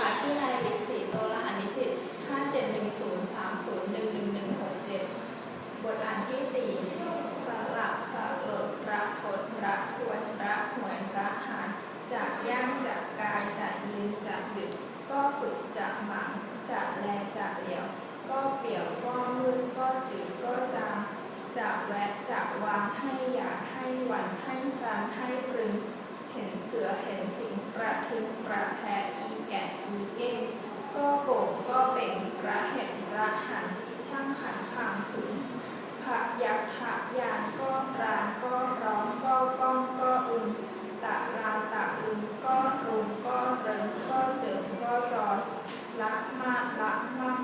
ค่ะ ชื่อนายลิศรีโตรหัสนิสิต571030111167บทอ่านที่4สระสลดระทดระทวนระหวนระหารจะย่างจะกกายจะยืนจะหยุดก็ฝึกจะหมังจะแลจะเหลียว ก็เปี่ยวก็มืดก็จืดก็จางจะแวะจะวางให้หยาดให้หวันให้พลันให้ปรึงเห็นเสือเห็นสิงประทึงประแพอี แก่อีเก้งก็โก่งก็เป็นระเห็นระหันช่างขันขามถึงพระยักษ์พระยานก็รานก็ร้องก็ก้องก็อุ่นตะราตะอุ่นก็รุมก็เริงก็เจิงก็จอดละมาละมั่ง